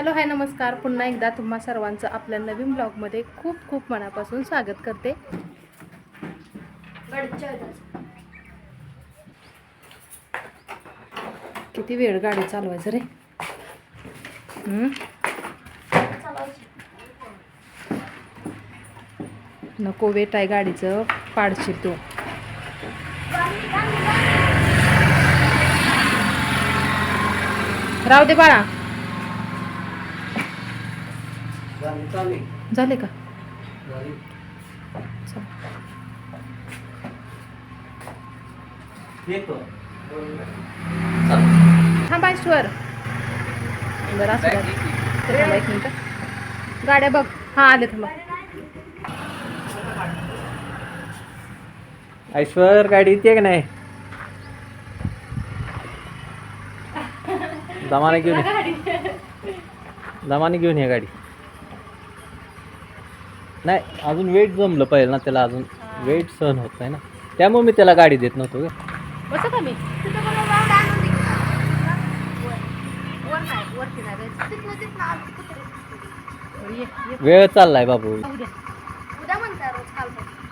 Hello hi नमस्कार. पुन्हा एकदा तुम्हा सर्वांचं आपल्या नवीन ब्लॉगमध्ये खूप खूप मनापासून स्वागत करते. किती वेळ गाडी चालवायचं रे? नको वेट आहे गाडीचं पाडशील तू. राहू दे बाळा. झाले का. थांबा ईश्वर. बरं असं थांबा एक मिनिट. गाड्या बघ. हां आले थांबा. ऐश्वर गाडी येते का नाही? दमाने घेऊन ये. दमाने घेऊन ये गाडी. नाही अजून वेट जमलं पाहिजे ना त्याला अजून वेट सहन होत नाही ना. त्यामुळे मी त्याला गाडी देत नव्हतो ग. बस का मी? ये, ये. वेळ चाललाय बाबू. उद्या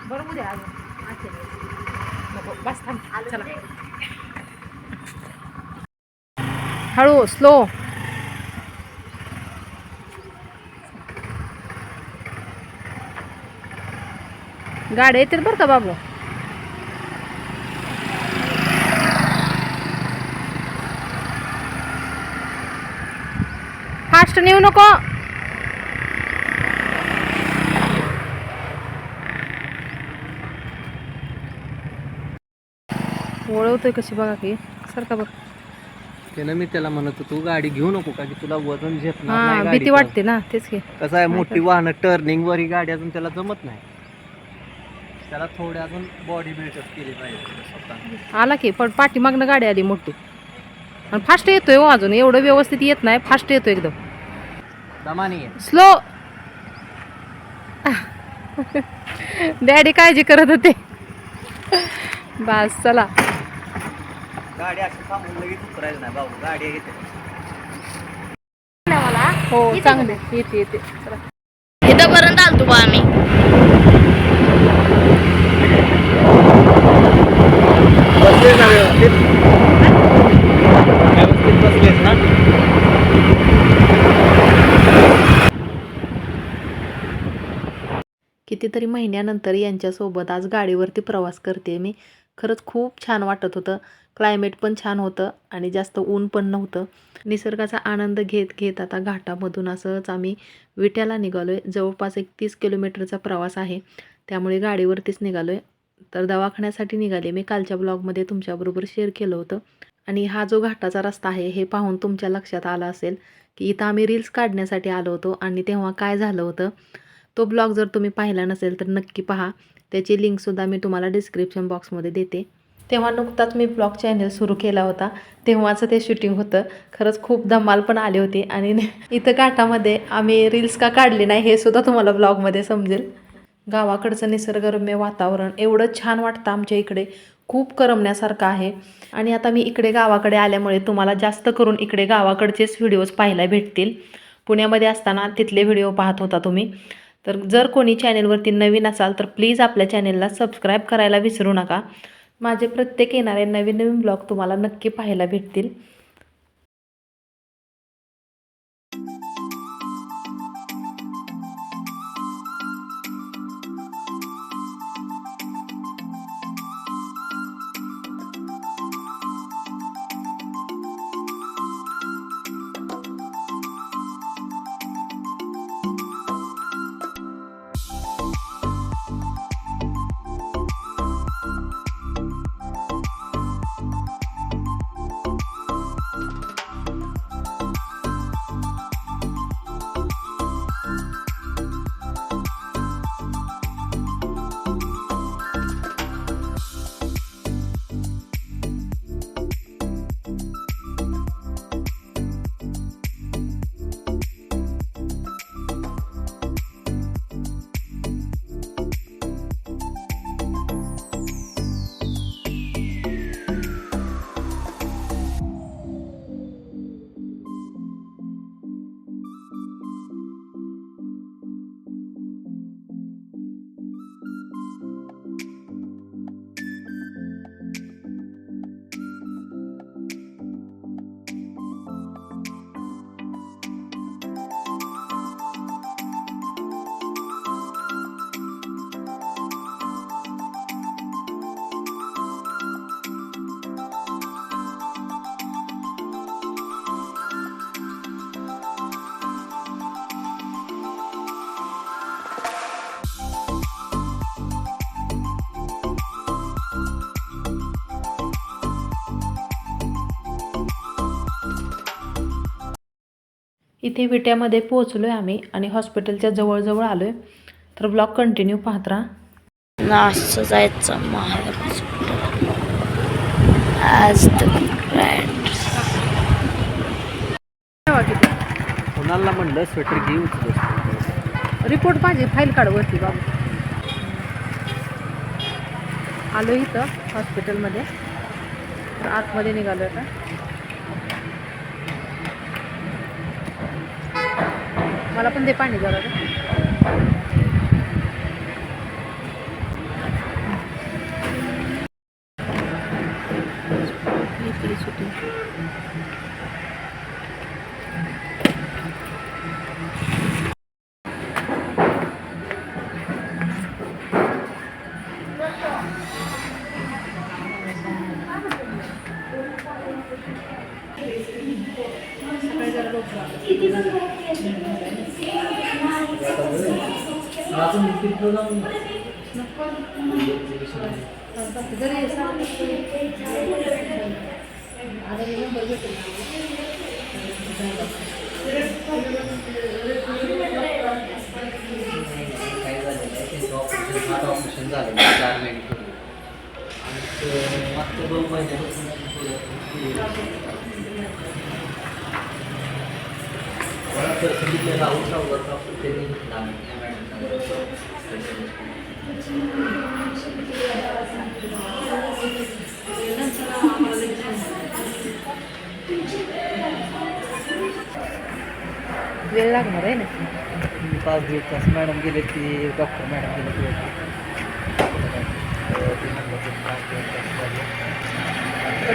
बरं उद्या अजून अच्छा. नको बस थांब. चला. हळू स्लो गाड्या येतील बरं का बाबू? फास्ट नेऊ नको. वळवतोय कशी बघा की सारखा बघ. त्यानं मी त्याला म्हणत होतो गाडी घेऊ नको का? की तुला वजन झेपणार हा नाही भीती गाडीचं. वाटते ना तेच की. कसं आहे मोठी वाहनं टर्निंग वर ही गाडी अजून त्याला जमत नाही. त्याला थोडी अजून बॉडी बिल्डअप केली पाहिजे स्वतः आला की पण पाठीमागनं गाडी आली मोठी. आणि फास्ट येतोय हो अजून एवढं व्यवस्थित येत नाही फास्ट येतो एकदम. दमानी आहे स्लो डॅडी काळजी करत होते. बस चला. गाडी अशी थांबून लगेच उतरायचं नाही बाबू गाडी येते हो चांगले. येते येते. चला इथंपर्यंत आलतो बा आम्ही बसले ना व्यवस्थित व्यवस्थित बसलेत ना कितीतरी महिन्यानंतर यांच्यासोबत आज गाडीवरती प्रवास करते मी. खरंच खूप छान वाटत होतं. क्लायमेट पण छान होतं आणि जास्त ऊन पण नव्हतं. निसर्गाचा आनंद घेत घेत आता घाटामधून असंच आम्ही विट्याला निघालो आहे जवळपास एक तीस किलोमीटरचा प्रवास आहे. त्यामुळे गाडीवरतीच निघालो आहे तर दवाखान्यासाठी निघाले मी. कालच्या ब्लॉगमध्ये तुमच्याबरोबर शेअर केलं होतं. आणि हा जो घाटाचा रस्ता आहे हे पाहून तुमच्या लक्षात आलं असेल की इथं आम्ही रील्स काढण्यासाठी आलो होतो आणि तेव्हा काय झालं होतं? तो ब्लॉग जर तुम्ही पाहिला नसेल तर नक्की पहा. त्याची लिंकसुद्धा मी तुम्हाला डिस्क्रिप्शन बॉक्समध्ये देते. तेव्हा नुकताच मी ब्लॉग चॅनल सुरू केला होता. तेव्हाचं ते शूटिंग होतं. खरंच खूप धमाल पण आले होते आणि इथं काठामध्ये आम्ही रील्स का काढले नाही हे सुद्धा तुम्हाला ब्लॉगमध्ये समजेल. गावाकडचं निसर्गरम्य वातावरण एवढं छान वाटतं आमच्या इकडे. खूप करमण्यासारखं आहे. आणि आता मी इकडे गावाकडे आल्यामुळे तुम्हाला जास्त करून इकडे गावाकडचेच व्हिडिओज पाहायला भेटतील. पुण्यामध्ये असताना तिथले व्हिडिओ पाहत होता तुम्ही. तर जर कोणी चॅनेलवरती नवीन असाल तर प्लीज आपल्या चॅनेलला सबस्क्राईब करायला विसरू नका. माझे प्रत्येक येणारे नवीन नवीन ब्लॉग तुम्हाला नक्की पाहायला भेटतील. इथे विट्यामध्ये पोहोचलो आहे आम्ही आणि हॉस्पिटलच्या जवळजवळ आलो आहे तर ब्लॉग कंटिन्यू पाहत राहा. नाशिक जायचं महाराज. आज द ग्रँड कोणाला म्हणलं स्वेटर घे उचल रिपोर्ट पाहिजे फाईल काढ वरती बाबू आलो इथं हॉस्पिटलमध्ये तर आतमध्ये निघालो आता. मला पण दे पाणी जरा. ऑपरेशन झालं चार महिने आणि मागच्या दोन महिन्यापासून ते राहुल सावकर त्यांनी घेतला वेळ लागणार आहे ना? पाच दिवस. तास मॅडम गेले की डॉक्टर मॅडम गेले की.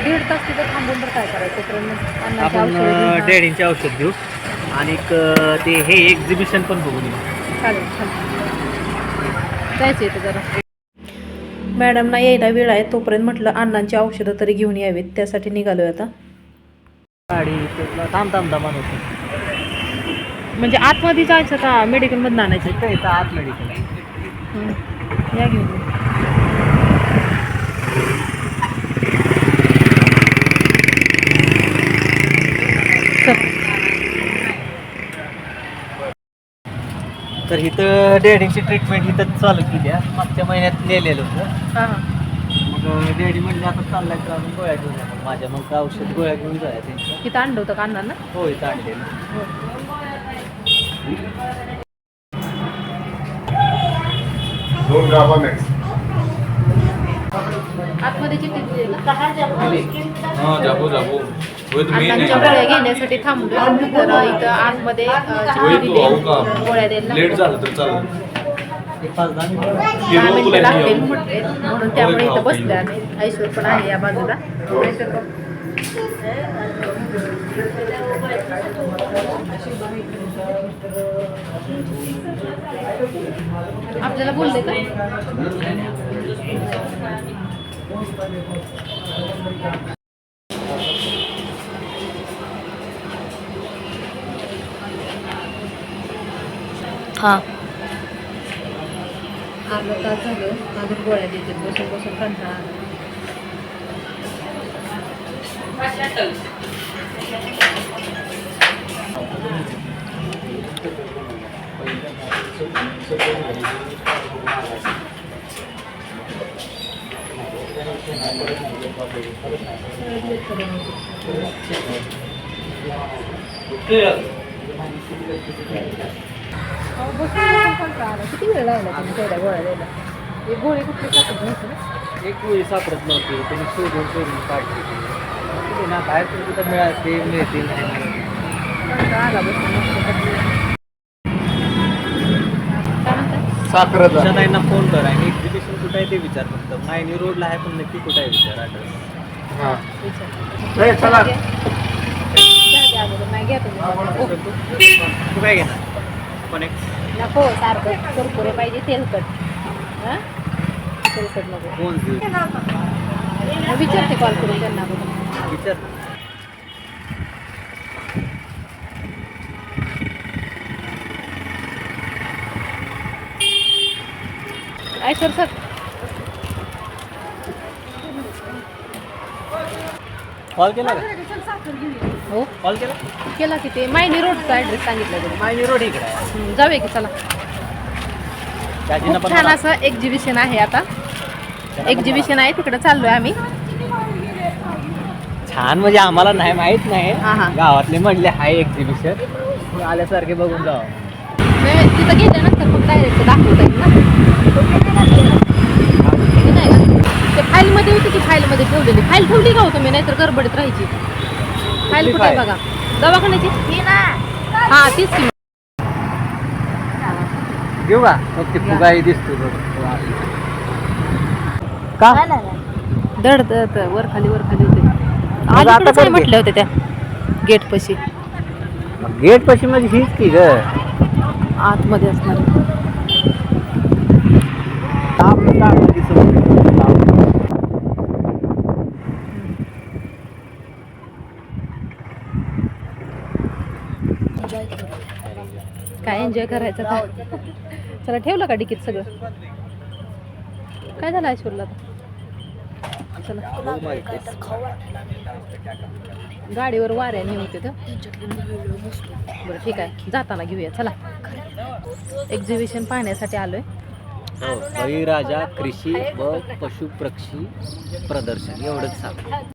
दीड तास तिथं थांबून तर काय करायचं? आपण डॅडींचे औषध घेऊ. आणि ते हे एक्झिबिशन पण बघून येऊ. चालेल चालेल. जायचं इथं जरा. मॅडमना यायला वेळ आहे तोपर्यंत म्हटलं अण्णांची औषधं तरी घेऊन यावीत त्यासाठी निघालोय आता. गाडी ते- थांब थांब होतं म्हणजे आतमध्ये जायचं का मेडिकलमधून आणायचं? इथं इथं आत मेडिकल. या घेऊन तर इथं डॅडीची ट्रीटमेंट इथं चालू केली आहे. मागच्या महिन्यात नेलेलं होतं. हां. हां मग डॅडी म्हणले आता चाललाय तर अजून गोळ्या घेऊन या. मग माझ्या मग औषध गोळ्या घेऊन जाय त्यांच्या. इथं आणलं होतं का अण्णांना? हो इथं आणलेलं दोन गाभा नेक्स्ट आतमध्ये चिठ्ठी दिली? ना? हा जाबो जाबो. अण्णांच्या गोळ्या घेण्यासाठी थांबलो. तर इथं आतमध्ये चिठ्ठी दिली. गोळ्या द्यायला दहा मिनिटं. लागतील म्हटले. म्हणून त्यामुळे इथं बसले आम्ही. ऐश्वर पण आहे या बाजूला. आपल्याला बोलले का? हा अर्धा तास झालं अजून गोळ्या देते बसून बसून कंटाळा आला. किती वेळ लागला तुम्ही तेवढ्या गोळ्या द्यायला एक गोळी कुठली टाकत नव्हती ना एक वेळी सापडत नव्हती त्यांनी शोधून शोधून काढली ना बाहेर तर कुठं मिळाते मिळतील. कंटाळा आला बसून. काय? साखरेचा फोन कर आणि एक्झिबिशन कुठं आहे ते विचार फक्त मायनी रोडला आहे पण नक्की कुठं आहे विचार ॲड्रेस हा विचार. चला. घ्या. अगोदर. नाही घ्या तुम्ही. ओ, तू काय घेणार पण एक. नको सारखं कुरकुरे पाहिजे तेलकट हां? तेलकट नको. देऊ मग विचारते कॉल करून त्यांना. विचार. ऐश्वर सर. कॉल केला का? हो? कॉल केला? केला की ते. मायनी रोडचा ॲड्रेस सांगितलं तुम्ही मायनी रोड इकडे आहे. जाऊया की चला. दाजींना खूप पण छान असं एक्झिबिशन आहे आता. पण एक्झिबिशन आहे तिकडे चाललोय आम्ही. छान म्हणजे आम्हाला नाही माहीत नाही. हा, हा. गावातले म्हणले हाय एक्झिबिशन आल्यासारखे बघून जावं नाही, तिथं गेल्यानंतर मग डायरेक्ट दाखवता येईल ना. हे नाही का? ते फाईलमध्ये होती की फाईलमध्ये ठेवलेली? फाईल ठेवली का हो तुम्ही? नाहीतर गडबडीत राहायची. फाईल कुठे आहे? बघा. दवाखान्याची? हा तीच की. घेऊ का? ती फुगाई दिसतो बघ. का? दड दड वर खाली वर खाली होते. आता अलीकडेच आहे म्हटल्या होत्या त्या गेट पशी. गेट पशी म्हणजे हीच की ग. आतमध्ये असणार ताप ताप दिसत होती. ताप. काय एन्जॉय करायचं का चला ठेवलं का डिकीत सगळं? काय झालं ऐश्वर्ला चला. गाडीवर वाऱ्याने होते तर? बरं ठीक आहे. जाताना घेऊया. चला. एक्झिबिशन पाहण्यासाठी आलोय. हो, बळीराजा कृषी व पशु पक्षी प्रदर्शन. एवढंच सांग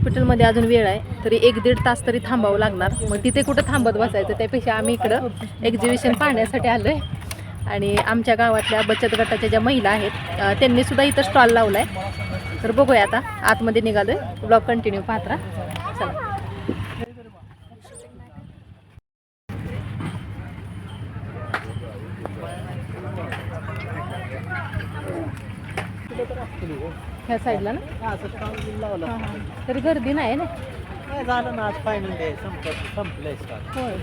हॉस्पिटलमध्ये अजून वेळ आहे तरी एक दीड तास तरी थांबावं लागणार. मग तिथे कुठं थांबत बसायचं त्यापेक्षा आम्ही इकडं एक्झिबिशन पाहण्यासाठी आलो आहे आणि आमच्या गावातल्या बचत गटाच्या ज्या महिला आहेत त्यांनीसुद्धा इथं स्टॉल लावला आहे तर बघूया आता आतमध्ये निघालो आहे ब्लॉग कंटिन्यू पाहत राहा चला ह्या साईडला ना? हा, बिल लावलं. हां हां. तरी गर्दी नाही ना? काय झालं ना आज फायनल डे संपत संपलंय stall. होय.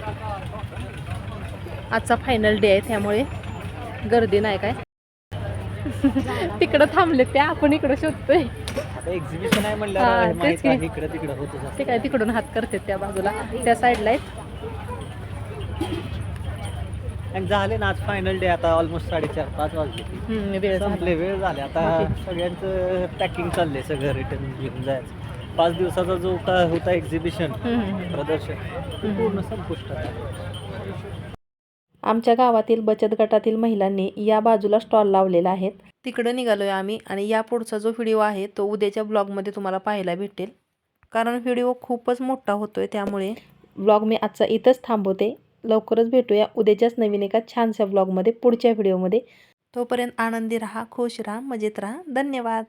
आजचा फायनल डे आहे त्यामुळे गर्दी नाही काय? तिकडं थांबले ते आपण इकडं शोधतोय. आता एक्झिबिशन आहे हा, म्हणल्यावर तेच की. इकडं तिकडं होतच ते काय तिकडून हात करते त्या बाजूला. त्या साईडला आहेत. आणि झाले ना आज फायनल डे आता ऑलमोस्ट साडेचार पाच वाजले. हम्म, वेळ झाला. संपले वेळ झाले. आता. सगळ्यांचं पॅकिंग चाललंय सगळं रिटर्न घेऊन जायचं. पाच दिवसाचा जो का होता एक्झिबिशन हम्म, हम्म, हम्म. प्रदर्शन ते पूर्ण संपुष्टात आलं. आमच्या गावातील बचत गटातील महिलांनी या बाजूला स्टॉल लावलेला आहेत तिकडं निघालोय आम्ही आणि या पुढचा जो व्हिडिओ आहे तो उद्याच्या ब्लॉगमध्ये तुम्हाला पाहायला भेटेल. कारण व्हिडिओ खूपच मोठा होतोय त्यामुळे. ब्लॉग मी आजचा इथंच थांबवते. लवकरच भेटूया उद्याच्याच नवीन एका छानशा ब्लॉगमध्ये पुढच्या व्हिडिओमध्ये तोपर्यंत आनंदी राहा खुश राहा मजेत राहा. धन्यवाद.